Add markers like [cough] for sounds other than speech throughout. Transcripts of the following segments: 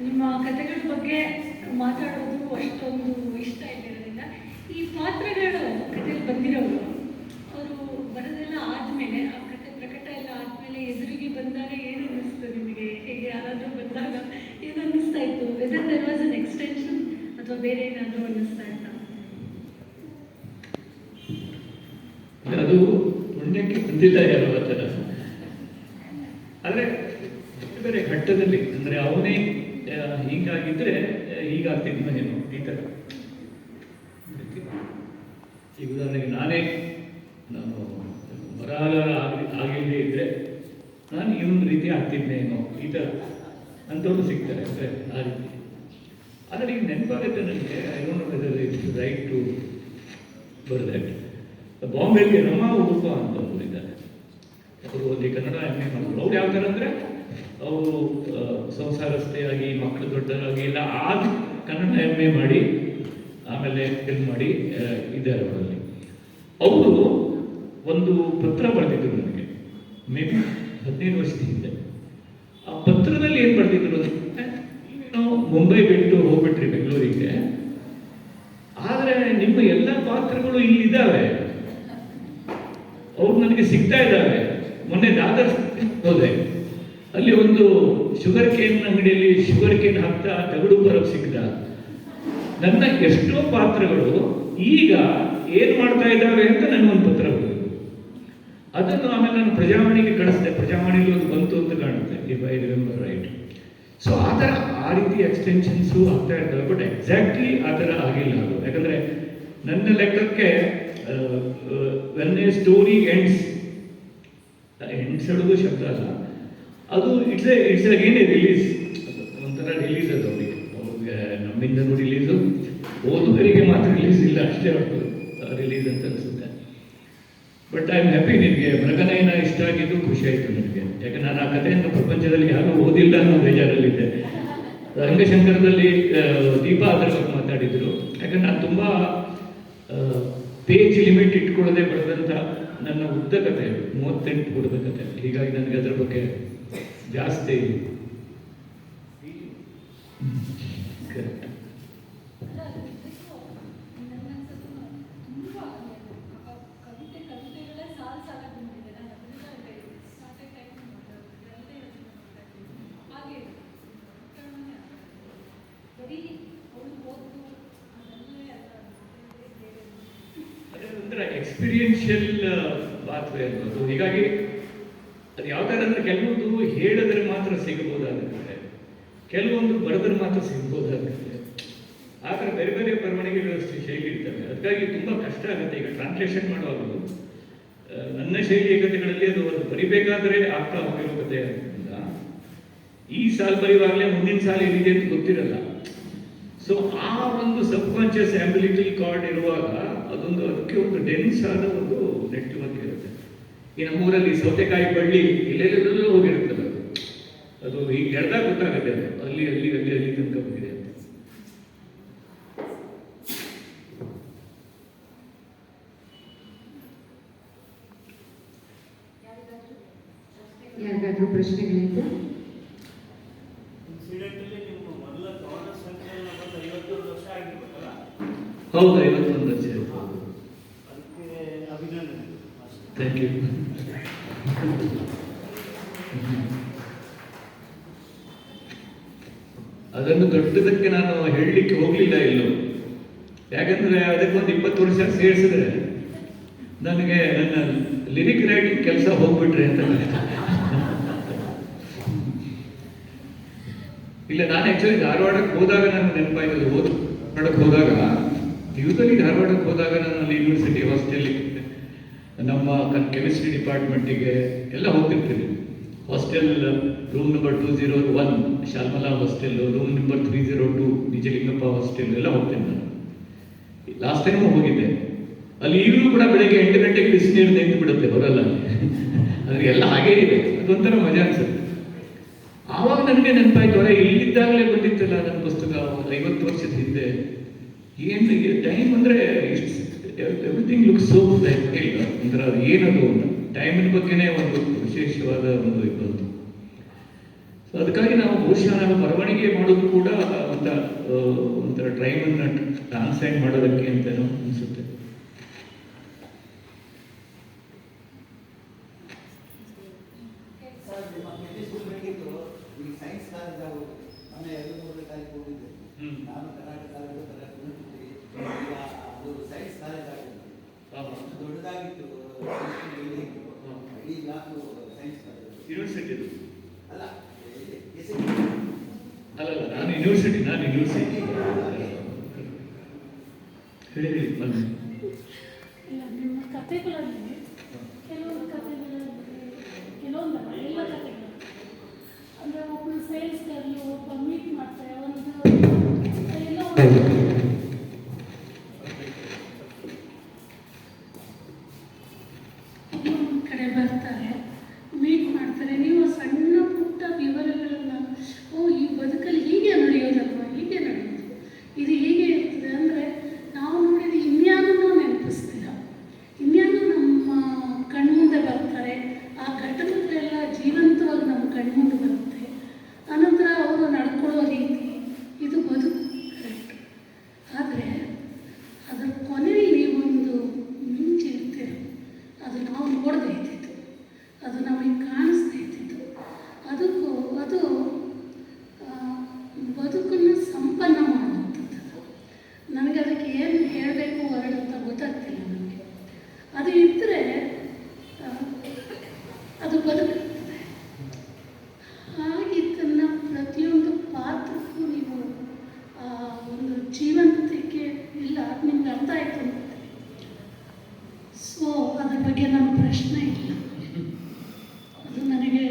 ನಿಮ್ಮ ಕಥೆಗಳ ಬಗ್ಗೆ ಮಾತಾಡೋದು ಅಷ್ಟೊಂದು ಇಷ್ಟ ಇದ್ದಿರೋದ್ರಿಂದ ಈ ಪಾತ್ರಗಳು ಕಥೆಯಲ್ಲಿ ಬಂದಿರೋರು, ಅವರು ಬರೋದೆಲ್ಲ ಆದಮೇಲೆ, ಆ ಕಥೆ ಪ್ರಕಟ ಎಲ್ಲ ಆದಮೇಲೆ ಎದುರಿಗೆ ಬಂದಾಗ ಏನು ಅನ್ನಿಸ್ತು ನಿಮಗೆ? ಹೇಗೆ ಯಾರಾದರೂ ಬಂದಾಗ ಏನು ಅನ್ನಿಸ್ತಾ ಇತ್ತು? Whether there was an extension ಅಥವಾ ಬೇರೆ ಏನಾದರೂ ಅನ್ನಿಸ್ತಾ ಇತ್ತು? ಅದು ಪುಣ್ಯಕ್ಕೆ ಬಂದಿಲ್ಲ ಯಾರು ಆ ಥರ ಆದರೆ ಬೇರೆ ಘಟ್ಟದಲ್ಲಿ, ಅಂದರೆ ಅವನೇ ಹೀಗಾಗಿದ್ರೆ ಆ, ಹೀಗಾಗ್ತಿದ್ವನೇನೋ ಈ ಥರ ಈಗ ಉದಾಹರಣೆಗೆ ನಾನೇ ನಾನು ಬರಹಗಾರ ಆಗಿ ಆಗಿಲ್ಲದೆ ಇದ್ದರೆ ನಾನು ಒಂದು ರೀತಿ ಆಗ್ತಿದ್ನೇನೋ ಈ ಥರ ಅಂಥವ್ರು ಸಿಗ್ತಾರೆ ಅಂದರೆ ಆ ರೀತಿ. ಆದರೆ ಈಗ ನೆನಪಾಗುತ್ತೆ ನನಗೆ I don't know it's right to ಬರ್ದಟ್ ಬಾಂಬೆಗೆ ರಮಾ ಉಡುಪ ಅಂತ ಇದ್ದಾರೆ ಅವರು ಒಂದು ಕನ್ನಡ ಎಂ ಎ ಮಾಡಿದ್ರು ಅವ್ರು ಯಾವ ಥರ ಅಂದರೆ ಅವರು ಸಂಸಾರಸ್ಥೆಯಾಗಿ, ಮಕ್ಕಳು ದೊಡ್ಡರಾಗಿ ಎಲ್ಲ ಆಗ ಕನ್ನಡ ಎಂ ಎ ಮಾಡಿ, ಆಮೇಲೆ ಫಿಲ್ ಮಾಡಿ ಇದ್ದಾರೆ ಅವರಲ್ಲಿ. ಅವರು ಒಂದು ಪತ್ರ ಬರೆದಿದ್ರು ನನಗೆ. ಮೇ ಬಿ ಹದಿನೈದು ವರ್ಷದ ಹಿಂದೆ. ಆ ಪತ್ರದಲ್ಲಿ ಏನು ಬರೆದಿದ್ರು ನಾವು ಮುಂಬೈ ಬಿಟ್ಟು ಹೋಗ್ಬಿಟ್ರಿ ಬೆಂಗಳೂರಿಗೆ. ಆದರೆ ನಿಮ್ಮ ಎಲ್ಲ ಪಾತ್ರಗಳು ಇಲ್ಲಿದ್ದಾವೆ. ಅವ್ರು ನನಗೆ ಸಿಗ್ತಾ ಇದ್ದಾವೆ. ಮೊನ್ನೆ ದಾದರ್ ಹೋದೆ. ಅಲ್ಲಿ ಒಂದು ಶುಗರ್ ಕೇನ್ ಅಂಗಡಿಯಲ್ಲಿ ಶುಗರ್ ಕೇನ್ ಹಾಕ್ತಾ ತಗಡು ಬರೋಕ್ ಸಿಗ್ದ ನನ್ನ ಎಷ್ಟೋ ಪಾತ್ರಗಳು ಈಗ ಏನ್ ಮಾಡ್ತಾ ಇದ್ದಾವೆ ಅಂತ ನನಗೊಂದು ಪತ್ರ ಬಂದಿದೆ. ಅದನ್ನು ಆಮೇಲೆ ನಾನು ಪ್ರಜಾವಾಣಿಗೆ ಕಳಿಸಿದೆ. ಪ್ರಜಾವಾಣಿಲಿ ಒಂದು ಬಂತು ಅಂತ ಕಾಣುತ್ತೆ. If I remember right so ಆ ಥರ ಆ ರೀತಿ ಎಕ್ಸ್ಟೆನ್ಷನ್ಸು ಆಗ್ತಾ ಇರ್ತವೆ ಬಟ್ ಎಕ್ಸಾಕ್ಟ್ಲಿ ಆ ಥರ ಆಗಿಲ್ಲ ಅದು. ಯಾಕಂದರೆ ನನ್ನ ಲೆಕ್ಕಕ್ಕೆ when a story ends ends ಹೇಳೋದು ಶಬ್ದ ಅಲ್ಲ. ಅದು ಇಟ್ಸ್ ಇಟ್ಸ್ ಅಗೇನ್ ರಿಲೀಸ್ ಒಂಥರ ರಿಲೀಸ್ ಅದು ಅವರಿಗೆ. ಅವ್ರಿಗೆ ನಮ್ಮಿಂದನೂ ರಿಲೀಸು ಓದುಗರಿಗೆ ಮಾತ್ರ ರಿಲೀಸ್ ಇಲ್ಲ, ಅಷ್ಟೇ ಅವ್ರದ್ದು ರಿಲೀಸ್ ಅಂತ ಅನಿಸುತ್ತೆ. ಬಟ್ ಐ ಆಮ್ ಹ್ಯಾಪಿ ನಿನಗೆ ಮೃಗನಯನ ಇಷ್ಟ ಆಗಿದ್ದು ಖುಷಿ ಆಯಿತು ನನಗೆ ಯಾಕೆ ನಾನು ಆ ಕಥೆಯನ್ನು ಪ್ರಪಂಚದಲ್ಲಿ ಯಾರೂ ಓದಿಲ್ಲ ಅನ್ನೋ ಬೇಜಾರಲ್ಲಿದ್ದೆ. ರಂಗಶಂಕರದಲ್ಲಿ ದೀಪ ಅದರ ಬಗ್ಗೆ ಮಾತಾಡಿದ್ರು. ಯಾಕಂದ್ರೆ ನಾನು ತುಂಬ ಪೇಜ್ ಲಿಮಿಟ್ ಇಟ್ಕೊಳ್ಳದೆ ಬರೆದಂಥ ನನ್ನ ಉದ್ದ ಕಥೆ ಮೂವತ್ತೆಂಟು ಪುಟದ ಕಥೆ. ಹೀಗಾಗಿ ನನಗೆ ಅದರ ಬಗ್ಗೆ ಜಾಸ್ತಿ ಕರೆಕ್ಟ್ ಅಲ್ಲ, ಅದು ನಿಜಕ್ಕೂ ನನ್ನನ್ಸೋದು ತುಂಬಾ ಕವಿತೆ ಕವಿತೆಗಳೇ ಸಾಲು ಸಾಲಾಗಿ ಬಂದಿದೆ ನಾನು ಅದರಿಂದ ಸ್ಟಾರ್ಟ್ ಟೈಮ್ ಅದರಲ್ಲೇ ಯೋಚನೆ ಮಾಡ್ತಾ ಇದ್ದೀನಿ ಹಾಗೆ ಇದೆ. ಕಡಿಮೆ ಆಗ್ತದೆ. ಬರೀ ಅವಳು ಓದು ಅದಲ್ಲೇ ಅಲ್ಲ ಬೇರೆ ಬೇರೆ ಅದೊಂಥರ ಎಕ್ಸ್ಪೀರಿಯನ್ಷಿಯಲ್ ಪಾತ್ವೆ ಅನ್ನೋದು ಹೀಗಾಗಿ ಅದು ಯಾವ ಥರ ಅಂದರೆ ಕೆಲವೊಂದು ಹೇಳಿದ್ರೆ ಮಾತ್ರ ಸಿಗಬಹುದಾಗುತ್ತೆ ಕೆಲವೊಂದು ಬರೆದ್ರೆ ಮಾತ್ರ ಸಿಗಬಹುದಾಗುತ್ತೆ ಆ ಥರ ಬೇರೆ ಬೇರೆ ಬರವಣಿಗೆಗಳು ಶೈಲಿ ಇರ್ತವೆ. ಅದಕ್ಕಾಗಿ ತುಂಬ ಕಷ್ಟ ಆಗುತ್ತೆ. ಈಗ ಟ್ರಾನ್ಸ್ಲೇಷನ್ ಮಾಡುವಾಗಲೂ ನನ್ನ ಶೈಲಿಯ ಕಥೆಗಳಲ್ಲಿ ಅದು ಒಂದು ಬರಿಬೇಕಾದ್ರೆ ಆಗ್ತಾ ಹೋಗಿರೋ ಕಥೆ ಆದ್ದರಿಂದ ಈ ಸಾಲ್ ಬರೆಯುವಾಗಲೇ ಮುಂದಿನ ಸಾಲು ಏನಿದೆ ಅಂತ ಗೊತ್ತಿರಲ್ಲ. ಸೊ ಆ ಒಂದು ಸಬ್ ಕಾನ್ಷಿಯಸ್ ಆಬಿಲಿಟಿ ಕಾರ್ಡ್ ಇರುವಾಗ ಅದೊಂದು ಅದಕ್ಕೆ ಒಂದು ಡೆನ್ಸ್ ಆದ ಒಂದು ನೆಟ್ವರ್ಕ್ ಇರುತ್ತೆ. ಈ ನಮ್ಮೂರಲ್ಲಿ ಸೌತೆಕಾಯಿ ಬಳ್ಳಿ, ಇಲ್ಲೆಲ್ಲೆಲ್ಲೂ ಹೋಗಿರುತ್ತಲ್ಲ ಅದು. ಹೀಗೆ ಈಗ ಎಳ್ದಾಗ ಗೊತ್ತಾಗುತ್ತೆ ಅದು. ಅಲ್ಲಿ ಅಲ್ಲಿ ಅಲ್ಲಿ ಅಲ್ಲಿ ತನಕ ಹೋಗಿದೆ ಅಂತ. ಯಾರಿಗಾದ್ರೂ ಪ್ರಶ್ನೆಗಳಿದ್ದು? ಹೌದು ಐವತ್ತೊಂದು ವರ್ಷ ಅದಕ್ಕೆ ಅಭಿನಂದನೆ ಥ್ಯಾಂಕ್ ಯು ಅದನ್ನು ನಾನು ಹೇಳಲಿಕ್ಕೆ ಹೋಗಲಿಲ್ಲ ಎಲ್ಲೂ. ಯಾಕಂದ್ರೆ ಅದಕ್ಕೊಂದು ಇಪ್ಪತ್ತು ವರ್ಷ ಸೇರಿಸಿದ್ರೆ ನನಗೆ ನನ್ನ ಲಿರಿಕ್ ರೈಟಿಂಗ್ ಕೆಲಸ ಹೋಗ್ಬಿಟ್ರೆ ಅಂತ. ಇಲ್ಲ, ನಾನು ಆ್ಯಕ್ಚುಲಿ ಧಾರವಾಡಕ್ಕೆ ಹೋದಾಗ ನನಗೆ ನೆನಪಾಯ್ತದೆ. ಓದ್ ಧಾರವಾಡಕ್ಕೆ ಹೋದಾಗ ಯೂಸಲಿ ಧಾರವಾಡಕ್ಕೆ ಹೋದಾಗ ನಾನು ಅಲ್ಲಿ ಯೂನಿವರ್ಸಿಟಿ ಹಾಸ್ಟೆಲ್ ನಮ್ಮ ಕೆಮಿಸ್ಟ್ರಿ ಡಿಪಾರ್ಟ್ಮೆಂಟಿಗೆ ಎಲ್ಲ ಹೋಗ್ತಿರ್ತೀನಿ. Hostel room number two zero one Shalmala hostel room number three zero two Nijalingappa hostel ಎಲ್ಲ ಹೋಗ್ತೇನೆ ನಾನು. ಲಾಸ್ಟ್ ಟೈಮ್ ಹೋಗಿದ್ದೆ. ಅಲ್ಲಿ ಈಗಲೂ ಕೂಡ ಬೆಳಗ್ಗೆ ಎಂಟು ಗಂಟೆಗೆ ಬಿಸಿನೀರು ನಿಂತು ಬಿಡುತ್ತೆ, ಬರಲ್ಲ ಅಂದ್ರೆ [laughs] ಎಲ್ಲ ಹಾಗೇ ಇದೆ. ಅದೊಂಥರ ಮಜಾ ಅನ್ಸುತ್ತೆ. ಆವಾಗ ನನಗೆ ನೆನಪಾಯ್ತು ಅವರೇ ಇಲ್ಲಿದ್ದಾಗಲೇ ಬಂದಿತ್ತಲ್ಲ ನನ್ನ ಪುಸ್ತಕ ಐವತ್ತು ವರ್ಷದ ಹಿಂದೆ. ಏನು ಟೈಮ್ ಅಂದರೆ ಎವ್ರಿಥಿಂಗ್ ಲುಕ್ ಸೋ ಅಂದ್ರೆ ಅದು ಏನದು ಟೈಮಿನ ಬಗ್ಗೆನೇ ಒಂದು ವಿಶೇಷವಾದ ಒಂದು ಇದು ಅದಕ್ಕಾಗಿ ನಾವು ಬಹುಶಃ ನಾವು ಬರವಣಿಗೆ ಮಾಡೋದು ಕೂಡ ಒಂಥರ ಆ, ಒಂಥರ ಡಾನ್ಸ್ ಟ್ರಾನ್ಸ್ಲೇಟ್ ಮಾಡೋದಕ್ಕೆ ಅಂತ ಅನಿಸುತ್ತೆ. ಸರ್ ನಿಮ್ಮ ಕೆಮಿಸ್ಟ್ರಿ ಬೇಕಿತ್ತು ಈ ಸೈನ್ಸ್ ಕಾಲೇಜ್ ಅವರು ಮೊನ್ನೆ ಎರಡು ಮೂರನೇ ತಾರೀಕು ಹೋಗಿದ್ದೆ ಹ್ಮ್. ನಾನು ಕರ್ನಾಟಕ ಕಾಲೇಜು ಕರ್ನಾಟಕ ಯೂನಿವರ್ಸಿಟಿ ಈಗ ಅದು ಸೈನ್ಸ್ ಕಾಲೇಜ್ ಆಗಿದೆ ಅಷ್ಟು ದೊಡ್ಡದಾಗಿತ್ತು ಬಿಲ್ಡಿಂಗ್ ಇಡೀ ನಾಲ್ಕು ಸೈನ್ಸ್ ಕಾಲೇಜ್ ಯೂನಿವರ್ಸಿಟಿ ಅಲ್ಲ ಅಲ್ಲಲ್ಲ ನಾನು ಯೂನಿವರ್ಸಿಟಿ ನಾನು ಯೂನಿವರ್ಸಿಟಿ ಹೇಳಿ ಹೇಳಿ ಬನ್ನಿ ಇಲ್ಲ ನಿಮ್ಮ ಕಥೆಗಳಲ್ಲಿ ಕೆಲವೊಂದು ಕಥೆಗಳಲ್ಲಿ ಕೆಲವೊಂದಲ್ಲ ಎಲ್ಲ ಕಥೆಗಳು ಅಂದರೆ ಒಬ್ಬರು ಸೇಲ್ಸ್ ಗರ್ಲು ಒಬ್ಬ ಮೀಟ್ ಮಾಡ್ತಾರೆ ಒಂದು ಎಲ್ಲ ಒಂದು ಇನ್ನೊಂದು ಕಡೆ ಬರ್ತಾರೆ ಮೀಟ್ ಮಾಡ್ತಾರೆ ನೀವು ಸಣ್ಣ ಪುಟ್ಟ ವಿವರಗಳನ್ನು ಓ ಈ ಬದುಕಲ್ಲಿ ಹೀಗೆ ನಡೆಯೋದಲ್ವಾ ಹೀಗೆ ನಡೆಯೋದು ಇದು ಹೀಗೆ ಇರ್ತದೆ ಅಂದರೆ ನಾವು ನೋಡಿದ ಇನ್ಯಾನೂ ನೆನಪಿಸ್ತೀರ ಇನ್ಯಾನು ನಮ್ಮ ಕಣ್ಮುಂದೆ ಬರ್ತಾರೆ ಆ ಘಟನೆಗಳೆಲ್ಲ ಜೀವಂತವಾಗಿ ನಮ್ಮ ಕಣ್ಮುಂದೆ ಬರುತ್ತೆ ಆನಂತರ ಅವರು ನಡ್ಕೊಳ್ಳೋ ರೀತಿ ಇದು ಬದುಕು ಕರೆಕ್ಟ್ ಆದರೆ ಅದರ ಕೊನೆಯಲ್ಲಿ ಒಂದು ಮಿಂಚು ಇರ್ತೇವೆ ಅದು ನಾವು ನೋಡದೇ ಇದ್ದಿದ್ದು ಅದು ನಮಗೆ ಕಾಣಿಸ್ತಾ ಇದ್ದಿದ್ದು ಅದಕ್ಕೂ ಅದು ಆ, ಬದುಕನ್ನು ಸಂಪನ್ನ ಮಾಡುವಂಥದ್ದು ನನಗೆ ಅದಕ್ಕೆ ಏನು ಹೇಳಬೇಕು ಹೊರಡು ಅಂತ ಗೊತ್ತಾಗ್ತಿಲ್ಲ ನನಗೆ ಅದು ಇದ್ದರೆ ಅದು ಬದುಕುತ್ತದೆ ಹಾಗಿದ್ದನ್ನು ಪ್ರತಿಯೊಂದು ಪಾತ್ರಕ್ಕೂ ನೀವು ಆ, ಒಂದು ಜೀವಂತಿಕೆ ಇಲ್ಲ ಅದು ನಿಮ್ಗೆ ಅರ್ಥ ಆಯ್ತು ಅನ್ಸುತ್ತೆ ಸೊ ಅದ್ರ ಬಗ್ಗೆ ನನ್ನ ಪ್ರಶ್ನೆ ಇಲ್ಲ ಅದು ನನಗೆ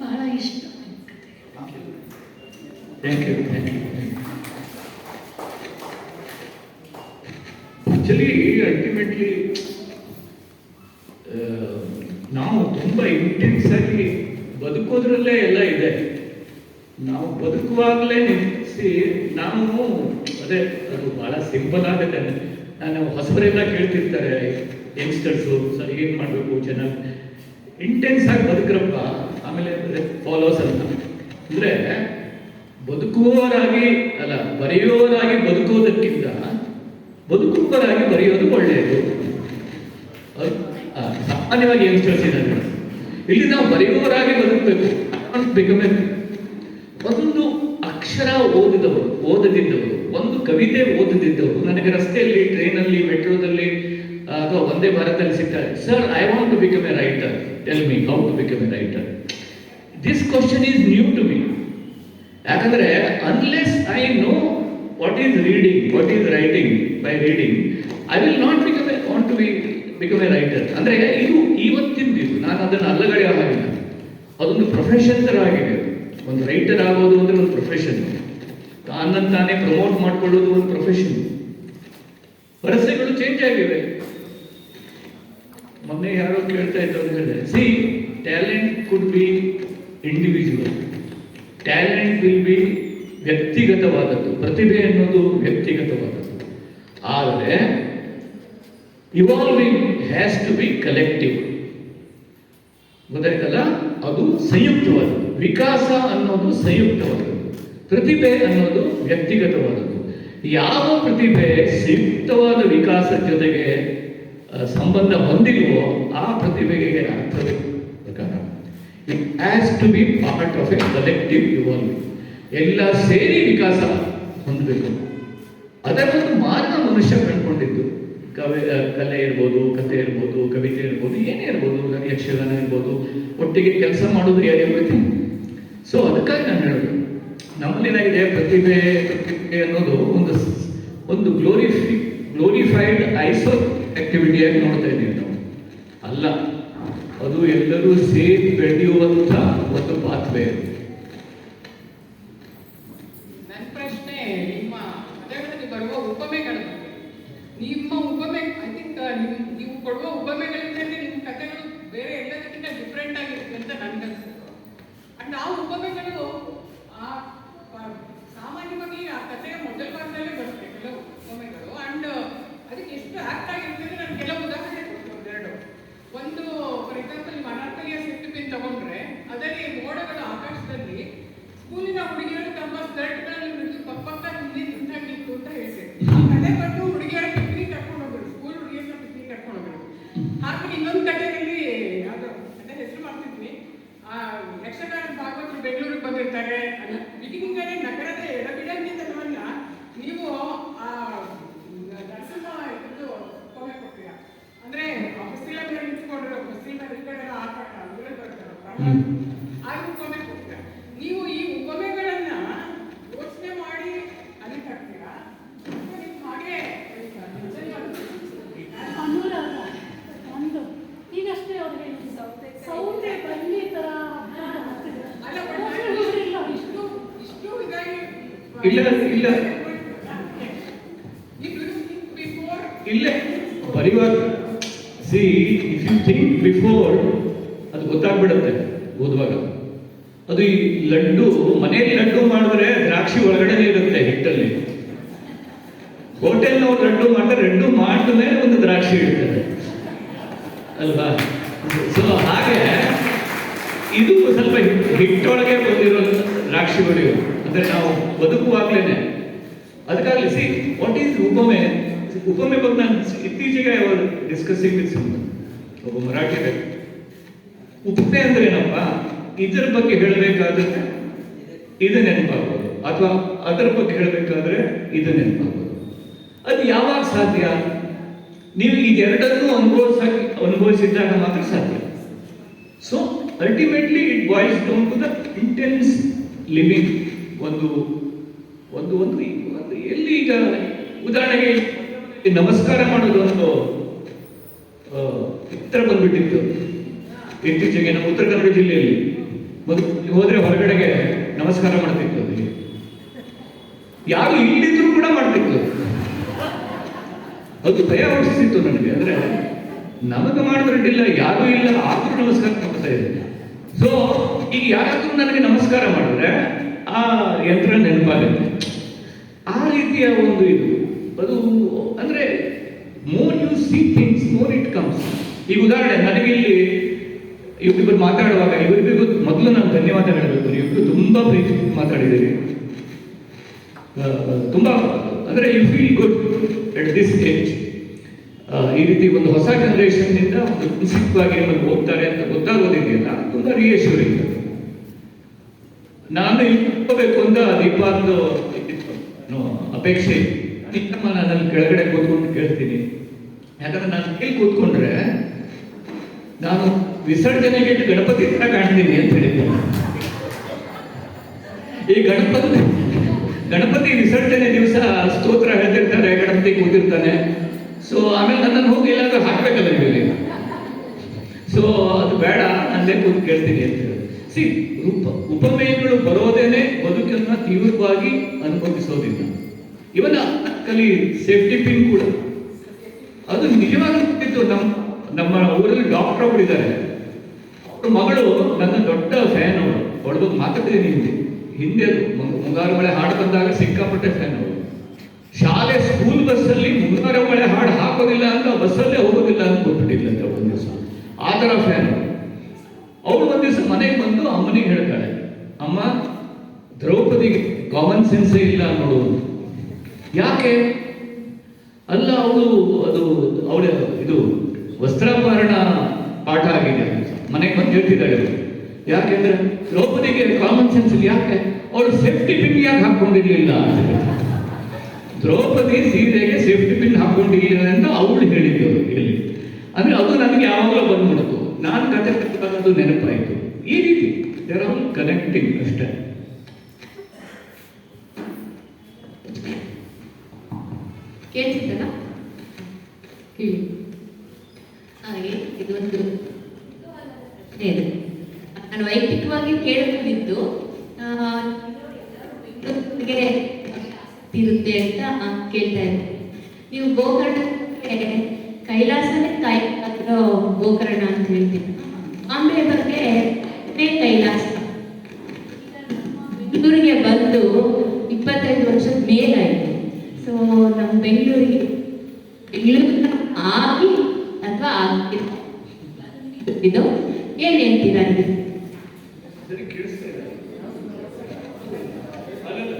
ಬಹಳ ಇಷ್ಟ ನಿಮ್ಮ ಕಥೆ thank you thank you actually ultimately ನಾವು ತುಂಬ ಇಂಟೆನ್ಸ್ ಆಗಿ ಬದುಕೋದ್ರಲ್ಲೇ ಎಲ್ಲ ಇದೆ ನಾವು ಬದುಕುವಾಗಲೇ ನಿಲ್ಲಿಸಿ ನಾವು ಅದೇ ಅದು ಬಹಳ ಸಿಂಪಲ್ ಆಗುತ್ತೆ ನಾನು ಹೊಸಬರೆಲ್ಲ ಕೇಳ್ತಿರ್ತಾರೆ ಯಂಗ್ಸ್ಟರ್ಸು ಸರ್ ಏನು ಮಾಡಬೇಕು ಚೆನ್ನಾಗಿ ಇಂಟೆನ್ಸ್ ಆಗಿ ಬದುಕ್ರಪ್ಪ ಆಮೇಲೆ ಫಾಲೋಸ್ ಅಂತ. ಅಂದ್ರೆ ಬದುಕುವವರಾಗಿ, ಅಲ್ಲ, ಬರೆಯುವವರಾಗಿ ಬದುಕುವುದಕ್ಕಿಂತ ಬದುಕುವವರಾಗಿ ಬರೆಯೋದು ಒಳ್ಳೆಯದು. ಸಾಮಾನ್ಯವಾಗಿ ಏನು ತಿಳಿಸಿದ್ದಾರೆ ಇಲ್ಲಿ ನಾವು ಬರೆಯುವವರಾಗಿ ಬದುಕಬೇಕು. ಒಂದು ಅಕ್ಷರ ಓದಿದವರು, ಓದದಿದ್ದವರು, ಒಂದು ಕವಿತೆ ಓದದಿದ್ದವರು, ನನಗೆ ರಸ್ತೆಯಲ್ಲಿ, ಟ್ರೈನಲ್ಲಿ, ಮೆಟ್ರೋದಲ್ಲಿ ಅಥವಾ ಒಂದೇ ಭಾರತದಲ್ಲಿ ಸಿಗ್ತಾರೆ sir I want to become a writer tell me how to become a writer this question is new to me ಯಾಕಂದ್ರೆ unless I know what is reading what is writing by reading I will not become a want to be become a writer ಅಂದ್ರೆ, ಇದು ಇವತ್ತಿನ ಇದು ನಾನು ಅದನ್ನು ಅಲ್ಲಗಡೆ ಆಗಿಲ್ಲ ಅದೊಂದು profession ಥರ ಆಗಿದೆ. ಒಂದು ರೈಟರ್ ಆಗೋದು ಅಂದ್ರೆ ಒಂದು ಪ್ರೊಫೆಷನ್ ತಾನನ್ನು ತಾನೇ ಪ್ರಮೋಟ್ ಮಾಡ್ಕೊಳ್ಳೋದು ಒಂದು ಪ್ರೊಫೆಷನ್ ಪರಿಸ್ಥಿತಿಗಳು ಚೇಂಜ್ ಆಗಿವೆ. ಮೊನ್ನೆ ಯಾರೋ ಕೇಳ್ತಾ ಇದ್ದವ್ರು ಹೇಳಿದೆ see talent could be individual talent will be ವ್ಯಕ್ತಿಗತವಾದದ್ದು. ಪ್ರತಿಭೆ ಅನ್ನೋದು ವ್ಯಕ್ತಿಗತವಾದದ್ದು. ಆದರೆ evolving has to be collective ಗೊತ್ತಾಯ್ತಲ್ಲ? ಅದು ಸಂಯುಕ್ತವಾದದ್ದು. ವಿಕಾಸ ಅನ್ನೋದು ಸಂಯುಕ್ತವಾದದ್ದು. ಪ್ರತಿಭೆ ಅನ್ನೋದು ವ್ಯಕ್ತಿಗತವಾದದ್ದು. ಯಾವ ಪ್ರತಿಭೆ ಸಂಯುಕ್ತವಾದ ವಿಕಾಸ ಜೊತೆಗೆ ಸಂಬಂಧ ಹೊಂದಿಲ್ವೋ, ಆ ಪ್ರತಿಭೆಗೆ ಅರ್ಥವೇ ಪ್ರಕಾರ it has to be part of a collective evolving ಎಲ್ಲ ಸೇರಿ ವಿಕಾಸ ಹೊಂದಬೇಕು. ಅದನ್ನೊಂದು ಮಾರ್ಗ ಮನುಷ್ಯ ಕಂಡುಕೊಂಡಿದ್ದು. ಕವಿ ಕಲೆ ಇರ್ಬೋದು ಕಥೆ ಇರ್ಬೋದು, ಕವಿತೆ ಇರ್ಬೋದು, ಏನೇ ಇರ್ಬೋದು ಯಕ್ಷಗಾನ ಇರ್ಬೋದು, ಒಟ್ಟಿಗೆ ಕೆಲಸ ಮಾಡೋದು ಎವ್ರಿಥಿಂಗ್ ಸೊ ಅದಕ್ಕಾಗಿ ನಾನು ಹೇಳೋದು. ನಮ್ಮಲ್ಲಿ ಏನಾಗಿದೆ ಪ್ರತಿಭೆ ಪ್ರತಿಭೆ ಅನ್ನೋದು ಒಂದು ಒಂದು ಗ್ಲೋರಿಫಿ ಗ್ಲೋರಿಫೈಡ್ ಐಸೋ ಆಕ್ಟಿವಿಟಿಯಾಗಿ ನೋಡ್ತಾ ಇದ್ದೀವಿ ನಾವು. ಅಲ್ಲ ಅದು ಎಲ್ಲರೂ ಸೇರಿ ಬೆಳೆಯುವಂತ ಒಂದು ಪಾತ್ರೆ ನನ್ನ ಪ್ರಶ್ನೆ, ನಿಮ್ಮ ಬರುವ ನಿಮ್ಮ ಉಪಮೆ ಐ ಥಿಂಕ್ ನೀವು ಕೊಡುವ ನಿಮ್ಮ ಕಥೆಗಳು ಬೇರೆ ಡಿಫ್ರೆಂಟ್ ಆಗಿರುತ್ತೆ ಅಂತ ಅಂಡ್ ಆ ಉಪಮೆಗಳು ಆ 嗯。ಹಿಟ್ಟೊಳಗೆ ಬಂದಿರೋ ರಾಕ್ಷಿಗಳು ಇವು. ಅಂದ್ರೆ ನಾವು ಬದುಕುವಾಗ್ಲೇನೆ. ಅದಕ್ಕಾಗಲಿ ಸಿ ವಾಟ್ ಈಸ್ ಉಪಮೆ? ಉಪಮೆ ಬಗ್ಗೆ ನಾನು ಇತ್ತೀಚೆಗೆ ಡಿಸ್ಕಸಿಂಗ್ ವಿತ್ ಒಬ್ಬ ಮರಾಠಿ ಉಪಮೆ ಅಂದ್ರೆ ಏನಪ್ಪ? ಇದರ ಬಗ್ಗೆ ಹೇಳಬೇಕಾದ್ರೆ ಇದು ನೆನಪಾಗ್ಬೋದು ಅಥವಾ ಅದರ ಬಗ್ಗೆ ಹೇಳಬೇಕಾದ್ರೆ ಇದು ನೆನಪಾಗ್ಬೋದು ಅದು ಯಾವಾಗ ಸಾಧ್ಯ? ನೀವು ಇದೆರಡನ್ನೂ ಅನುಭವಿಸ, ಅನುಭವಿಸಿದ್ದಾಗ ಮಾತ್ರ ಸಾಧ್ಯ. So ultimately it boils down to the intense living ಒಂದು ಒಂದು ಒಂದು ಒಂದು ಎಲ್ಲಿ ಈಗ ಉದಾಹರಣೆಗೆ ನಮಸ್ಕಾರ ಮಾಡೋದು ಒಂದು ಆ, ಚಿತ್ರ ಬಂದ್ಬಿಟ್ಟಿತ್ತು. ಇತ್ತೀಚೆಗೆ ನಮ್ಮ ಉತ್ತರ ಕನ್ನಡ ಜಿಲ್ಲೆಯಲ್ಲಿ. ಹೋದ್ರೆ ಹೊರಗಡೆಗೆ ನಮಸ್ಕಾರ ಮಾಡ್ತಿತ್ತು ಅಲ್ಲಿ. ಯಾರು ಇಲ್ಲಿದ್ರು ಕೂಡ ಮಾಡ್ತಿತ್ತು. ಅದು ಭಯ ಹುಟ್ಟಿಸಿತ್ತು ನನಗೆ. ಅಂದ್ರೆ ನಮಗೆ ಇಲ್ಲ ಯಾರು ಇಲ್ಲ ಆದ್ರೂ ನಮಸ್ಕಾರ ಮಾಡ್ತಾ ಇದೆ ಸೊ ಈಗ ಯಾರಾದರೂ ನನಗೆ ನಮಸ್ಕಾರ ಮಾಡಿದ್ರೆ ಆ ಯಂತ್ರ ನೆನಪಾಗುತ್ತೆ. ಆ ರೀತಿಯ ಒಂದು ಇದು. ಅದು ಅಂದ್ರೆ more you see things more it comes ಈಗ ಉದಾಹರಣೆ, ನನಗೆ ಇಲ್ಲಿ ಇವರಿಬ್ಬರು ಮಾತಾಡುವಾಗ ಇವರಿಗೂ ಮೊದಲು ನಾನು ಧನ್ಯವಾದ ಹೇಳಬೇಕು. ಇವರು ತುಂಬಾ ಪ್ರೀತಿ ಮಾತಾಡಿದ್ದೀರಿ. ತುಂಬ, ಅಂದ್ರೆ you feel good at this age ಈ ರೀತಿ ಒಂದು ಹೊಸ ಜನರೇಷನ್ನಿಂದ ಒಂದು ಆಗಿ ಏನಾದ್ರು ಹೋಗ್ತಾರೆ ಅಂತ ಗೊತ್ತಾಗೋದಿದೆಯಲ್ಲ ರಿಯಶ್ಯೂರಿಂಗ್ ನಾನು ಇಲ್ಲಿ ಕೂತ್ಕೋಬೇಕು ಅಂತ ದೀಪಾಂದು ಅಪೇಕ್ಷೆ ಇತ್ತಮ್ಮ ನಾನು ಅಲ್ಲಿ ಕೆಳಗಡೆ ಕೂತ್ಕೊಂಡು ಕೇಳ್ತೀನಿ. ಯಾಕಂದ್ರೆ ನಾನು ಇಲ್ಲಿ ಕೂತ್ಕೊಂಡ್ರೆ ನಾನು ವಿಸರ್ಜನೆಗೆ ಗಣಪತಿ ತರ ಕಾಣ್ತೀನಿ ಅಂತ ಹೇಳಿದ್ದೆ. ಈ ಗಣಪತಿ ಗಣಪತಿ ವಿಸರ್ಜನೆ ದಿವಸ ಸ್ತೋತ್ರ ಹೇಳ್ತಿರ್ತಾರೆ, ಗಣಪತಿ ಕೂತಿರ್ತಾನೆ. ಸೊ ಆಮೇಲೆ ನನ್ನನ್ನು ಹೋಗಿ ಎಲ್ಲಾದ್ರೂ ಹಾಕ್ಬೇಕಲ್ಲ ಇಲ್ಲಿ ಸೊ ಅದು ಬೇಡ ಅಲ್ಲೇ ಕೂತು ಕೇಳ್ತೀನಿ ಅಂತ ಹೇಳಿ. ಸಿ ರೂಪ, ಉಪಮೇಯಗಳು ಬರೋದೇನೆ ಬದುಕನ್ನ ತೀವ್ರವಾಗಿ ಅನುಭವಿಸೋದಿಲ್ಲ. ಇವನ ಕಲಿ ಸೇಫ್ಟಿ ಪಿನ್ ಕೂಡ. ಅದು ನಿಜವಾಗಿ ಗೊತ್ತಿತ್ತು ನಮ್ಮ ನಮ್ಮ ಊರಲ್ಲಿ ಡಾಕ್ಟರ್ ಒಬ್ರು ಇದ್ದಾರೆ. ಅವ್ರ ಮಗಳು ನನ್ನ ದೊಡ್ಡ ಫ್ಯಾನ್ ಅವಳು. ಒಳಗೆ ಮಾತಾಡ್ತೀನಿ ಹಿಂದೆ. ಹಿಂದೆ ಮುಂಗಾರು ಮಳೆ ಹಾಡು ಬಂದಾಗ ಸಿಕ್ಕಾಪಟ್ಟೆ ಫ್ಯಾನ್ ಅವಳು. ಶಾಲೆ ಸ್ಕೂಲ್ ಬಸ್ಸಲ್ಲಿ ಮುಂಗಾರು ಮಳೆ ಹಾಡು ಹಾಕೋದಿಲ್ಲ ಅಂತ ಬಸ್ಸಲ್ಲೇ ಹೋಗೋದಿಲ್ಲ ಅಂತ ಗೊತ್ತಿಟ್ಟಿಲ್ಲ ಒಂದು ದಿವಸ ಆ ಥರ ಫ್ಯಾನ್ ಅವಳು ಒಂದ್ ದಿವಸ ಮನೆಗೆ ಬಂದು ಅಮ್ಮನಿಗೆ ಹೇಳ್ತಾಳೆ ಅಮ್ಮ, ದ್ರೌಪದಿಗೆ ಕಾಮನ್ ಸೆನ್ಸೇ ಇಲ್ಲ ನೋಡು. ಯಾಕೆ? ಅಲ್ಲ, ಅವಳು ಅದು ಅವಳ, ಇದು ವಸ್ತ್ರಾಭರಣ ಪಾಠ ಆಗಿದೆ ಮನೆಗೆ ಬಂದು ಹೇಳ್ತಿದ್ದಾಳೆ. ಯಾಕೆಂದ್ರೆ ದ್ರೌಪದಿಗೆ ಕಾಮನ್ ಸೆನ್ಸ್ ಯಾಕೆ? ಅವಳು ಸೇಫ್ಟಿ ಪಿನ್ ಯಾಕೆ ಹಾಕೊಂಡಿರ್ಲಿಲ್ಲ. ದ್ರೌಪದಿ ಸೀರೆಗೆ ಸೇಫ್ಟಿ ಪಿನ್ ಹಾಕೊಂಡಿಲ್ಲ ಅಂತ ಅವಳು ಹೇಳಿದ್ದು ಇಲ್ಲಿ ಅಂದ್ರೆ ಅದು ನನಗೆ ಯಾವಾಗಲೂ ಬಂದ್ಬಿಡ್ತು. ನಾನು ಕತೆ ಅದು ನೆನಪಾಯಿತು. ಈ ರೀತಿ ದೇರ್ ಆಲ್ ಕನೆಕ್ಟಿಂಗ್ ಅಷ್ಟೇ. ಕೇಳಿಸಿದ್ದಲ್ಲ ಹೇಳಿ ಹಾಗೆ ಇದೊಂದು ಇದೆ. ನಾನು ವೈಯಕ್ತಿಕವಾಗಿ ಕೇಳಬಹುದಿದ್ದು ಇರುತ್ತೆ ಅಂತ ಕೇಳ್ತಾ ಇದ್ದೆ. ನೀವು ಗೋಕರ್ಣ ಕೈಲಾಸನೇ ಕೈ ಅಥವಾ ಗೋಕರ್ಣ ಅಂತ ಹೇಳ್ತೀನಿ ಅಂಬೆ ಬಗ್ಗೆ ಮೇ ಕೈಲಾಸ ಬೆಂಗಳೂರಿಗೆ ಬಂದು ಇಪ್ಪತ್ತೈದು ವರ್ಷದ ಮೇಲಾಯಿತು ಸೊ ನಮ್ಮ ಬೆಂಗಳೂರಿಗೆ ಬೆಂಗಳೂರಿನ ಆಗಿ ಅಥವಾ ಇದು? ಏನು ಹೇಳ್ತೀರಾ ನೀವು ಸರಿ ಕೇಳಿಸ್ತಾ ಇದೆ ಅಲ್ಲಲ್ಲ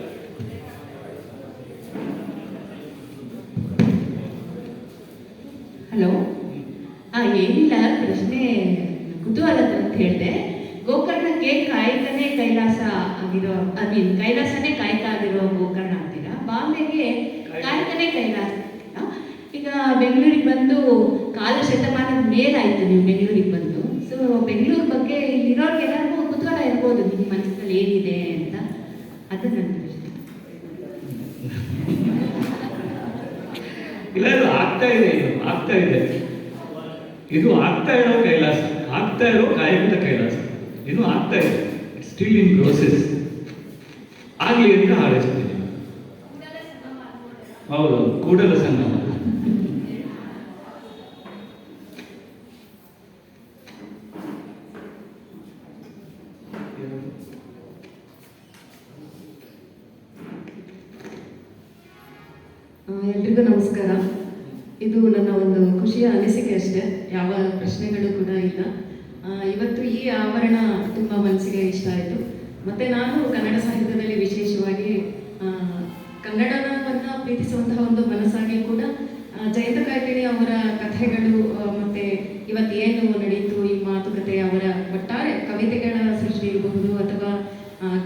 ಹಲೋ ಆ ಏನಿಲ್ಲ ಪ್ರಶ್ನೆ ಕುತೂಹಲ ಅಂತ ಹೇಳಿದೆ ಗೋಕರ್ಣಕ್ಕೆ ಕಾಯಕನೇ ಕೈಲಾಸ ಆಗಿರೋ ಐ ಮೀನ್ ಕೈಲಾಸನೇ ಕಾಯ್ತಾ ಆಗಿರೋ ಗೋಕರ್ಣ ಅಂತೀರಾ? ಬಾಂಬೆಗೆ ಕಾಯ್ತಾನೆ ಕೈಲಾಸ. ಈಗ ಬೆಂಗಳೂರಿಗೆ ಬಂದು ಕಾಲ ಶತಮಾನದ ಮೇಲಾಯ್ತು ನೀವು ಬೆಂಗಳೂರಿಗೆ ಬಂದು. ಸೊ ಬೆಂಗಳೂರು ಬಗ್ಗೆ ಇಲ್ಲಿರೋರ್ಗೆ ಎಲ್ಲರಿಗೂ ಕುತೂಹಲ ಇರ್ಬೋದು ನಿಮ್ಮ ಮನಸ್ಸಿನಲ್ಲಿ ಏನಿದೆ ಅಂತ. ಅದು ನನ್ನ ಪ್ರಶ್ನೆ. ಇಲ್ಲ ಇದು ಆಗ್ತಾ ಇದೆ ಇದು ಆಗ್ತಾ ಇದೆ. ಇದು ಆಗ್ತಾ ಇರೋ ಕೈಲಾಸ ಆಗ್ತಾ ಇರೋ ಕಾಯಕದ ಕೈಲಾಸ. ಇದು ಆಗ್ತಾ ಇದೆ. ಸ್ಟಿಲ್ ಇನ್ ಪ್ರೋಸೆಸ್ ಆಗಲಿ ಅಂತ ಹಾರೈಸ್ತೀನಿ. ಹೌದು ಕೂಡಲ ಸಂಗಮ ಮತ್ತು ನಾನು ಕನ್ನಡ ಸಾಹಿತ್ಯದಲ್ಲಿ ವಿಶೇಷವಾಗಿ ಕನ್ನಡವನ್ನು ಪ್ರೀತಿಸುವಂತಹ ಒಂದು ಮನಸ್ಸಾಗಿ ಕೂಡ ಜಯಂತ ಕಾಯ್ಕಿಣಿ ಅವರ ಕಥೆಗಳು ಮತ್ತೆ ಇವತ್ತು ಏನು ನಡೀತು, ಈ ಮಾತುಕತೆ ಅವರ ಒಟ್ಟಾರೆ ಕವಿತೆಗಳ ಸೃಷ್ಟಿ ಇರಬಹುದು ಅಥವಾ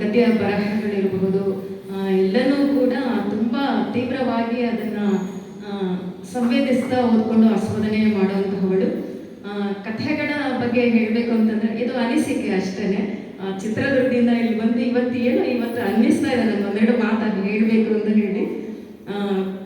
ಗದ್ಯ ಬರಹಗಳಿರಬಹುದು ಆ, ಎಲ್ಲನೂ ಕೂಡ ತುಂಬ ತೀವ್ರವಾಗಿ ಅದನ್ನು ಸಂವೇದಿಸ್ತಾ ಓದ್ಕೊಂಡು ಆಸ್ವಾದನೆ ಮಾಡುವಂತಹವಳು ಆ, ಕಥೆಗಳ ಬಗ್ಗೆ ಹೇಳಬೇಕು ಅಂತಂದ್ರೆ ಇದು ಅನಿಸಿಕೆ ಅಷ್ಟೇನೆ ಆ, ಚಿತ್ರದುರ್ಗದಿಂದ ಇಲ್ಲಿ ಬಂದು ಇವತ್ತು ಏನು ಇವತ್ತು ಅನ್ನಿಸ್ತಾ ಇದೆ ನನಗೆ ಒಂದೆರಡು ಮಾತಾಗಿ ಹೇಳಬೇಕು ಅಂತ ಹೇಳಿ ಆ,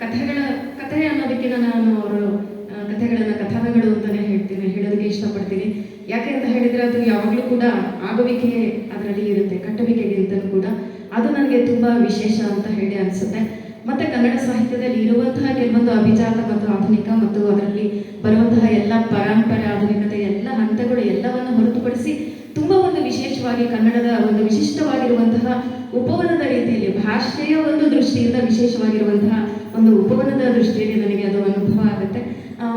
ಕಥೆಗಳ ಕಥೆ ಅನ್ನೋದಕ್ಕಿಂತ ನಾನು ಅವರು ಆ, ಕಥೆಗಳನ್ನ ಕಥನಗಳು ಅಂತಾನೆ ಹೇಳ್ತೀನಿ ಹೇಳೋದಕ್ಕೆ ಇಷ್ಟಪಡ್ತೀನಿ ಯಾಕೆ ಅಂತ ಹೇಳಿದ್ರೆ ಅದು ಯಾವಾಗಲೂ ಕೂಡ ಆಗುವಿಕೆ ಅದರಲ್ಲಿ ಇರುತ್ತೆ ಕಟ್ಟುವಿಕೆಗಿಂತಲೂ ಕೂಡ ಅದು ನನಗೆ ತುಂಬಾ ವಿಶೇಷ ಅಂತ ಹೇಳಿ ಅನಿಸುತ್ತೆ ಮತ್ತೆ ಕನ್ನಡ ಸಾಹಿತ್ಯದಲ್ಲಿ ಇರುವಂತಹ ಕೆಲವೊಂದು ಅಭಿಜಾತ ಮತ್ತು ಆಧುನಿಕ ಮತ್ತು ಅದರಲ್ಲಿ ಬರುವಂತಹ ಎಲ್ಲ ಪರಂಪರೆ ಆಧುನಿಕತೆ ಎಲ್ಲ ಹಂತಗಳು ಎಲ್ಲವನ್ನು ಹೊರತುಪಡಿಸಿ ತುಂಬಾ ಒಂದು ವಿಶೇಷವಾಗಿ ಕನ್ನಡದ ಒಂದು ವಿಶಿಷ್ಟವಾಗಿರುವಂತಹ ಉಪವನದ ರೀತಿಯಲ್ಲಿ ಭಾಷೆಯ ಒಂದು ದೃಷ್ಟಿಯಿಂದ ವಿಶೇಷವಾಗಿರುವಂತಹ ಒಂದು ಉಪವನದ ದೃಷ್ಟಿಯಲ್ಲಿ ನನಗೆ ಅದು ಅನುಭವ ಆಗುತ್ತೆ.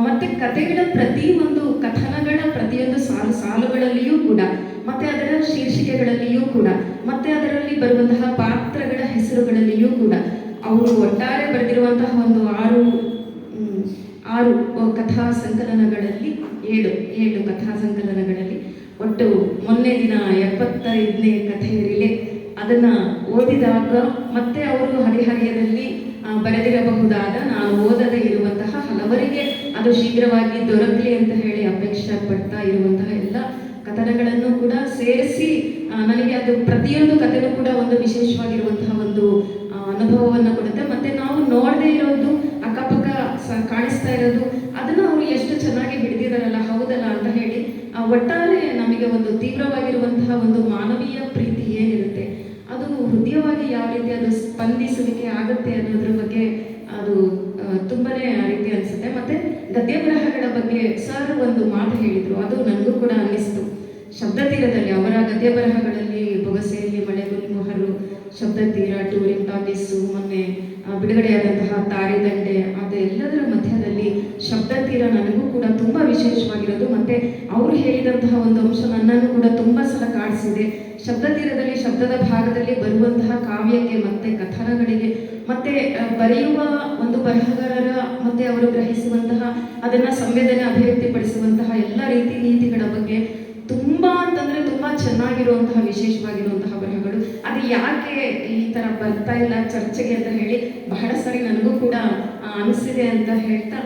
ಮತ್ತೆ ಕಥೆಗಳ ಪ್ರತಿ ಒಂದು ಕಥನಗಳ ಪ್ರತಿಯೊಂದು ಸಾಲು ಸಾಲುಗಳಲ್ಲಿಯೂ ಕೂಡ, ಮತ್ತೆ ಅದರ ಶೀರ್ಷಿಕೆಗಳಲ್ಲಿಯೂ ಕೂಡ, ಮತ್ತೆ ಅದರಲ್ಲಿ ಬರುವಂತಹ ಪಾತ್ರಗಳ ಹೆಸರುಗಳಲ್ಲಿಯೂ ಕೂಡ, ಅವರು ಒಟ್ಟಾರೆ ಬರೆದಿರುವಂತಹ ಒಂದು ಆರು ಆರು ಕಥಾ ಸಂಕಲನಗಳಲ್ಲಿ ಏಳು ಏಳು ಕಥಾ ಸಂಕಲನಗಳಲ್ಲಿ ಒಟ್ಟು ಮೊನ್ನೆ ದಿನ ಎಪ್ಪತ್ತೈದನೇ ಕಥೆ ಇರಲಿ ಅದನ್ನ ಓದಿದಾಗ ಮತ್ತೆ ಅವರು ಹರಿಹರಿಯದಲ್ಲಿ ಬರೆದಿರಬಹುದಾದ ನಾನು ಓದದೇ ಇರುವಂತಹ ಹಲವರಿಗೆ ಅದು ಶೀಘ್ರವಾಗಿ ದೊರಕಲಿ ಅಂತ ಹೇಳಿ ಅಪೇಕ್ಷೆ ಪಡ್ತಾ ಇರುವಂತಹ ಎಲ್ಲ ಕಥನಗಳನ್ನು ಕೂಡ ಸೇರಿಸಿ ನನಗೆ ಅದು ಪ್ರತಿಯೊಂದು ಕಥೆನೂ ಕೂಡ ಒಂದು ವಿಶೇಷವಾಗಿರುವಂತಹ ಒಂದು ಅನುಭವವನ್ನು ಕೊಡುತ್ತೆ. ಮತ್ತೆ ನಾವು ನೋಡದೇ ಇರೋದು, ಅಕ್ಕಪಕ್ಕ ಕಾಣಿಸ್ತಾ ಇರೋದು, ಅದನ್ನು ಅವರು ಎಷ್ಟು ಚೆನ್ನಾಗಿ ಹಿಡಿದಿದಾರಲ್ಲ ಹೌದಲ್ಲ ಅಂತ ಹೇಳಿ ಆ, ಒಟ್ಟಾರೆ ನಮಗೆ ಒಂದು ತೀವ್ರವಾಗಿರುವಂತಹ ಒಂದು ಮಾನವೀಯ ಪ್ರೀತಿ ಏನಿರುತ್ತೆ? ಅದು ಹೃದಯವಾಗಿ ಯಾವ ರೀತಿ ಅದು ಸ್ಪಂದಿಸುವಿಕೆ ಆಗುತ್ತೆ ಅನ್ನೋದ್ರ ಬಗ್ಗೆ ಅದು ತುಂಬನೇ ಆ ರೀತಿ ಅನಿಸುತ್ತೆ. ಮತ್ತೆ ಗದ್ಯ ಬರಹಗಳ ಬಗ್ಗೆ ಸರ್ ಒಂದು ಮಾತು ಹೇಳಿದ್ರು. ಅದು ನನಗೂ ಕೂಡ ಅನ್ನಿಸ್ತು. ಶಬ್ದ ತೀರದಲ್ಲಿ, ಅವರ ಗದ್ಯ ಬರಹಗಳಲ್ಲಿ ಬೊಗಸೆಯಲ್ಲಿ ಮಳೆ ಮೊಹರು ಶಬ್ದ ತೀರ, ಟೂರಿಂಗ್ ಟಾಕೀಸು, ಮೊನ್ನೆ ಬಿಡುಗಡೆಯಾದಂತಹ ತಾರೆದಂಡೆ ಅದೆಲ್ಲದರ ಮಧ್ಯದಲ್ಲಿ ಶಬ್ದ ತೀರ ನನಗೂ ಕೂಡ ತುಂಬ ವಿಶೇಷವಾಗಿರೋದು. ಮತ್ತೆ ಅವರು ಹೇಳಿದಂತಹ ಒಂದು ಅಂಶ ನನ್ನನ್ನು ಕೂಡ ತುಂಬ ಸಲ ಕಾಡಿಸಿದೆ. ಶಬ್ದ ತೀರದಲ್ಲಿ, ಶಬ್ದದ ಭಾಗದಲ್ಲಿ ಬರುವಂತಹ ಕಾವ್ಯಕ್ಕೆ, ಮತ್ತೆ ಕಥನಗಳಿಗೆ, ಮತ್ತೆ ಬರೆಯುವ ಒಂದು ಬರಹಗಾರರ ಮತ್ತೆ ಅವರು ಗ್ರಹಿಸುವಂತಹ, ಅದನ್ನ ಸಂವೇದನೆ ಅಭಿವ್ಯಕ್ತಿಪಡಿಸುವಂತಹ ಎಲ್ಲ ರೀತಿ ನೀತಿಗಳ ಬಗ್ಗೆ ತುಂಬಾ ಚೆನ್ನಾಗಿರುವಂತಹ, ವಿಶೇಷವಾಗಿರುವಂತಹ ಬರಹಗಳು ಅದು ಯಾಕೆ ಈ ತರ ಬರ್ತಾ ಇಲ್ಲ ಚರ್ಚೆಗೆ ಅಂತ ಹೇಳಿ, ಬಹಳ ಸರಿ ನನಗೂ ಕೂಡ ಅನಿಸಿದೆ ಅಂತ ಹೇಳ್ತಾ,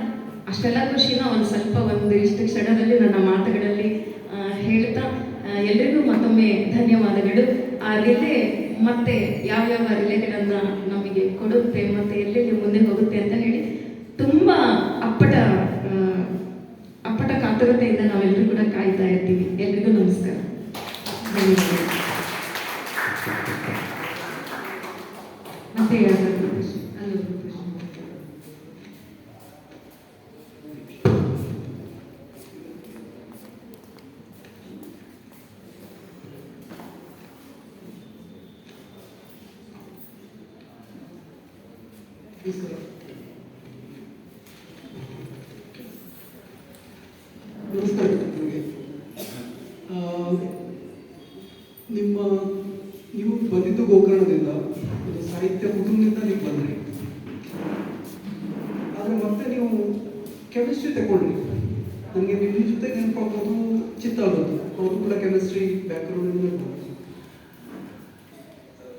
ಅಷ್ಟೆಲ್ಲ ಖುಷಿನ ಒಂದು ಸ್ವಲ್ಪ ಒಂದು ಇಷ್ಟು ಕ್ಷಣದಲ್ಲಿ ನನ್ನ ಮಾತುಗಳಲ್ಲಿ ಹೇಳ್ತಾ ಎಲ್ರಿಗೂ ಮತ್ತೊಮ್ಮೆ ಧನ್ಯವಾದಗಳು. ಆ ರಿಲೆ ಮತ್ತೆ ಯಾವ್ಯಾವ ರಿಲೆಗಳನ್ನ ನಮಗೆ ಕೊಡುತ್ತೆ ಮತ್ತೆ ಎಲ್ಲೆಲ್ಲಿ ಮುಂದೆ ಹೋಗುತ್ತೆ ಅಂತ ಹೇಳಿ, ತುಂಬಾ ಅಪ್ಪಟ ಅಪ್ಪಟ ಕಾತುರತೆಯಿಂದ ನಾವೆಲ್ಲರೂ ಕೂಡ ಕಾಯ್ತಾ ಇರ್ತೀವಿ ಎಲ್ರಿಗೂ ನಮಸ್ಕಾರ ಧನ್ಯವಾದಗಳು. ಮತ್ತೆ ಯಾವ್ದಾದ್ರು ಪ್ರಶ್ನೆ? ಅಲ್ಲೊಂದು ಪ್ರಶ್ನೆ. ನಮಸ್ಕಾರ ನಿಮಗೆ ಆ, ನಿಮ್ಮ ನೀವು ಬಂದಿದ್ದು ಗೋಕರ್ಣದಿಂದ ಒಂದು ಸಾಹಿತ್ಯ ಕುಟುಂಬದಿಂದ ನೀವು ಬಂದ್ರಿ ಆದರೆ ಮತ್ತೆ ನೀವು ಕೆಮಿಸ್ಟ್ರಿ ತಗೊಂಡ್ರಿ ನನಗೆ ನಿಮ್ಮ ಜೊತೆ ನೆನಪಾಗೋದು ಚಿತ್ತಾಗೋದು ಅವರು ಕೆಮಿಸ್ಟ್ರಿ ಬ್ಯಾಕ್ಗ್ರೌಂಡ್ ಇರ್ಬೋದು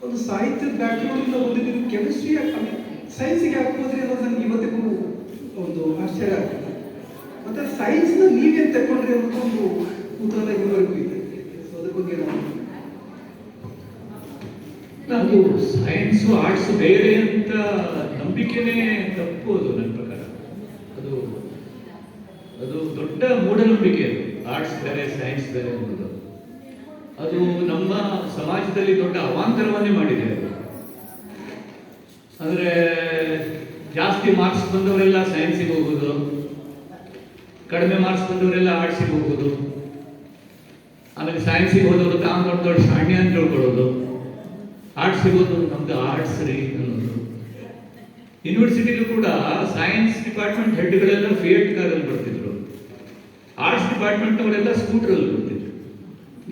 ಒಂದು ಸಾಹಿತ್ಯದ ಬ್ಯಾಕ್ಗ್ರೌಂಡಿಂದ ಬಂದಿದ್ದು ಕೆಮಿಸ್ಟ್ರಿ ಸೈನ್ಸಿಗೆ ಹಾಕೋದ್ರಿ ಅನ್ನೋದು ನನಗೆ ಇವತ್ತಿಗೂ ಒಂದು ಆಶ್ಚರ್ಯ ಆಗ್ತದೆ. ಮತ್ತೆ ಸೈನ್ಸ್ನ ನೀವೇನು ತಗೊಂಡ್ರಿ ಅನ್ನೋದು ಒಂದು ಕುತೂಹಲ ಇದುವರೆಗೂ ಇದೆ. ಸೊ ಅದ್ರ ಬಗ್ಗೆ ನಾನು ಅದು ಸೈನ್ಸು ಆರ್ಟ್ಸ್ ಬೇರೆ ಅಂತ ನಂಬಿಕೆನೇ ತಪ್ಪು ಅದು ನನ್ನ ಪ್ರಕಾರ. ಅದು ಅದು ದೊಡ್ಡ ಮೂಢನಂಬಿಕೆ ಅದು. ಆರ್ಟ್ಸ್ ಬೇರೆ ಸೈನ್ಸ್ ಬೇರೆ ಅನ್ನೋದು ಅದು ನಮ್ಮ ಸಮಾಜದಲ್ಲಿ ದೊಡ್ಡ ಅವಾಂತರವನ್ನೇ ಮಾಡಿದೆ ಅದು. ಅಂದ್ರೆ ಜಾಸ್ತಿ ಮಾರ್ಕ್ಸ್ ಬಂದವರೆಲ್ಲ ಸೈನ್ಸಿಗೆ ಹೋಗೋದು, ಕಡಿಮೆ ಮಾರ್ಕ್ಸ್ ಬಂದವರೆಲ್ಲ ಆರ್ಟ್ಸಿಗೆ ಹೋಗೋದು, ಆಮೇಲೆ ಸೈನ್ಸಿಗೆ ಹೋದವರು ತಾವು ದೊಡ್ಡ ದೊಡ್ಡ ಶಾಣ್ಯ ಅಂತ ತಿಳ್ಕೊಳ್ಳೋದು ಆರ್ಟ್ಸ್ ಸಿಗೋದು ನಮ್ದು ಆರ್ಟ್ಸ್ ರೀ ಅನ್ನೋದು. ಯೂನಿವರ್ಸಿಟಿಲೂ ಕೂಡ ಸೈನ್ಸ್ ಡಿಪಾರ್ಟ್ಮೆಂಟ್ ಹೆಡ್ಗಳೆಲ್ಲ ಫಿಯೇಟ್ ಕಾರಲ್ಲಿ ಬರ್ತಿದ್ರು ಆರ್ಟ್ಸ್ ಡಿಪಾರ್ಟ್ಮೆಂಟ್ ಅವರೆಲ್ಲ ಸ್ಕೂಟ್ರಲ್ಲಿ ಬರ್ತಿದ್ರು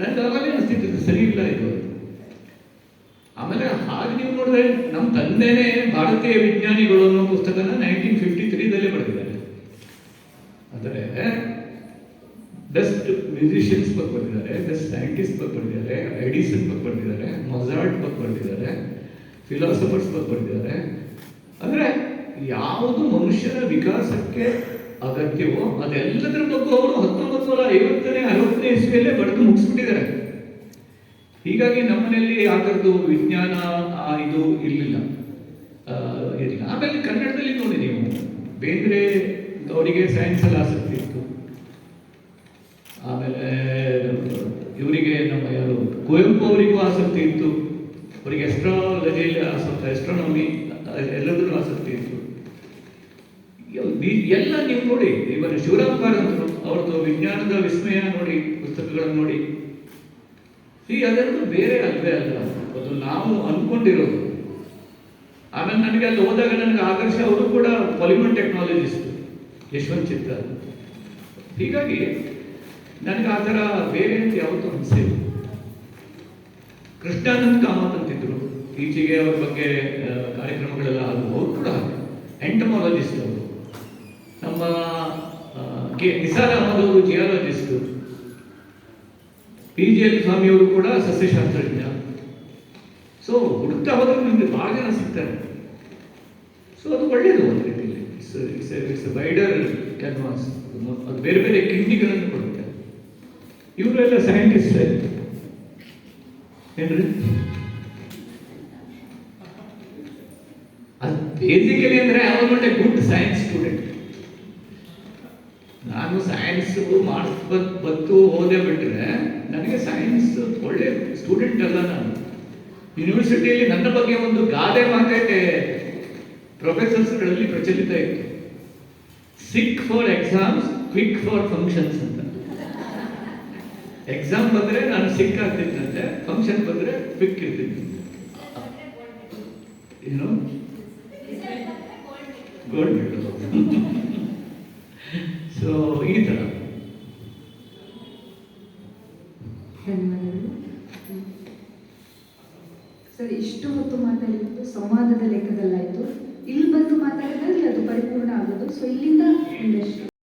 ನನಗೆ ಅವಾಗಲೇ ಅನಿಸ್ತಿತ್ತು ಸರಿ ಇಲ್ಲ ಇದು ಆಮೇಲೆ ಹಾಗೆ ನೀವು ನೋಡಿದ್ರೆ ನಮ್ಮ ತಂದೆನೇ ಭಾರತೀಯ ವಿಜ್ಞಾನಿಗಳು ಅನ್ನೋ ಪುಸ್ತಕನ ನೈನ್ಟೀನ್ ಫಿಫ್ಟಿ ತ್ರೀದಲ್ಲೇ ಬರೆದಿದ್ದಾರೆ. ಅಂದರೆ ಬೆಸ್ಟ್ ಮ್ಯೂಸಿಷಿಯನ್ಸ್ ಬಗ್ಗೆ ಬರೆದಿದ್ದಾರೆ ಬೆಸ್ಟ್ ಸೈಂಟಿಸ್ಟ್ ಬಗ್ಗೆ ಬರೆದಿದ್ದಾರೆ ಎಡಿಸನ್ ಬಗ್ಗೆ ಬರೆದಿದ್ದಾರೆ ಮೊಜಾರ್ಟ್ ಬಗ್ಗೆ ಬರೆದಿದ್ದಾರೆ ಫಿಲಾಸಫರ್ಸ್ ಬಗ್ಗೆ ಬರೆದಿದ್ದಾರೆ. ಅಂದರೆ, ಯಾವುದು ಮನುಷ್ಯನ ವಿಕಾಸಕ್ಕೆ ಅಗತ್ಯವೋ, ಅದೆಲ್ಲದರ ಬಗ್ಗೆ ಅವರು ಹತ್ತೊಂಬತ್ತು ನೂರ ಐವತ್ತನೇ, ಅರವತ್ತನೇ ಇಸ್ವಿಯಲ್ಲೇ ಬರೆದು ಮುಗಿಸ್ಬಿಟ್ಟಿದ್ದಾರೆ. ಹೀಗಾಗಿ ನಮ್ಮನೆಯಲ್ಲಿ ಆ ವಿಜ್ಞಾನ ಇದು ಇರಲಿಲ್ಲ. ಆಮೇಲೆ ಕನ್ನಡದಲ್ಲಿ ನೋಡಿ ನೀವು. ಬೇಂದ್ರೆ ಅವರಿಗೆ ಸೈನ್ಸ್ ಅಲ್ಲಿ ಆಸಕ್ತಿ ಇತ್ತು. ಆಮೇಲೆ, ಇವರಿಗೆ ನಮ್ಮ ಯಾರು, ಕುವೆಂಪು ಅವರಿಗೂ ಆಸಕ್ತಿ ಇತ್ತು. ಅವರಿಗೆ ಎಸ್ಟ್ರಾಲಜಿಯಲ್ಲಿ ಆಸಕ್ತಿ ಎಸ್ಟ್ರಾನಮಿ ಎಲ್ಲದರಲ್ಲೂ ಆಸಕ್ತಿ ಎಲ್ಲ ನೀವು ನೋಡಿ ಇವನು ಶಿವರಾಮ್ ಕಾರಂತರು ಅವ್ರದ್ದು ವಿಜ್ಞಾನದ ವಿಸ್ಮಯ ನೋಡಿ, ಪುಸ್ತಕಗಳನ್ನು ನೋಡಿ. ಈ ಅದೆರಡು ಬೇರೆ ಅಲ್ವೇ ಅಲ್ಲ. ಅದು ನಾವು ಅನ್ಕೊಂಡಿರೋದು. ಆಮೇಲೆ ನನಗೆ ಅಲ್ಲಿ ಹೋದಾಗ ನನಗೆ ಆದರ್ಶ ಅವರು ಕೂಡ ಪಾಲಿಮರ್ ಟೆಕ್ನಾಲಜಿಸ್ಟ್, ಯಶವಂತ್ ಚಿತ್ರ. ಹೀಗಾಗಿ ನನಗೆ ಆ ಥರ ಬೇರೆ ಅಂತ ಯಾವತ್ತೂ ಅನಿಸಿಲ್ಲ. ಕೃಷ್ಣಾನಂದ್ ಕಾಮತ್ ಅಂತಿದ್ರು. ಈಚೆಗೆ ಅವ್ರ ಬಗ್ಗೆ ಕಾರ್ಯಕ್ರಮಗಳೆಲ್ಲ ಅದು ಅವ್ರು ಕೂಡ ಎಂಟಮಾಲಜಿಸ್ಟ್ ಅವರು. ನಮ್ಮ K Nisar Ahmed geologist P G L ಸ್ವಾಮಿಯವರು ಕೂಡ ಸಸ್ಯಶಾಸ್ತ್ರಜ್ಞ. ಸೊ ಹುಡುಕ್ತಾ ಹೋದ್ರೆ ನಿಮಗೆ ಭಾಳ ಜನ ಸಿಗ್ತಾರೆ. ಸೊ ಅದು ಒಳ್ಳೆಯದು ಒಂದು ರೀತಿಯಲ್ಲಿ. It's it's it's wider canvas ಅದು ಬೇರೆ ಬೇರೆ ಕಿಂಡಿಗಳನ್ನು ಕೊಡುತ್ತೆ. ಇವರೆಲ್ಲ ಸೈಂಟಿಸ್ಟ್ ಏನ್ರಿ? ಅದು ಬೇಸಿಕಲಿ ಅಂದ್ರೆ not a good science student ನಾನು ಸೈನ್ಸ್ ಮಾರ್ಕ್ಸ್ ಬತ್ ಬಂತು ಓದೇ ಬಿಟ್ಟರೆ ನನಗೆ ಸೈನ್ಸ್ ಒಳ್ಳೆ ಸ್ಟೂಡೆಂಟ್ ಅಲ್ಲ ನಾನು. ಯೂನಿವರ್ಸಿಟಿಯಲ್ಲಿ ನನ್ನ ಬಗ್ಗೆ ಒಂದು ಗಾದೆ ಮಾತೇ ಪ್ರೊಫೆಸರ್ಸ್ಗಳಲ್ಲಿ ಪ್ರಚಲಿತ ಇತ್ತು sick for exams quick for functions ಅಂತ. ಎಕ್ಸಾಮ್ ಬಂದರೆ ನಾನು ಸಿಕ್ ಆಗ್ತಿದ್ದಂತೆ ಫಂಕ್ಷನ್ ಬಂದರೆ ಕ್ವಿಕ್ ಇರ್ತಿದ್ದೆ ಏನು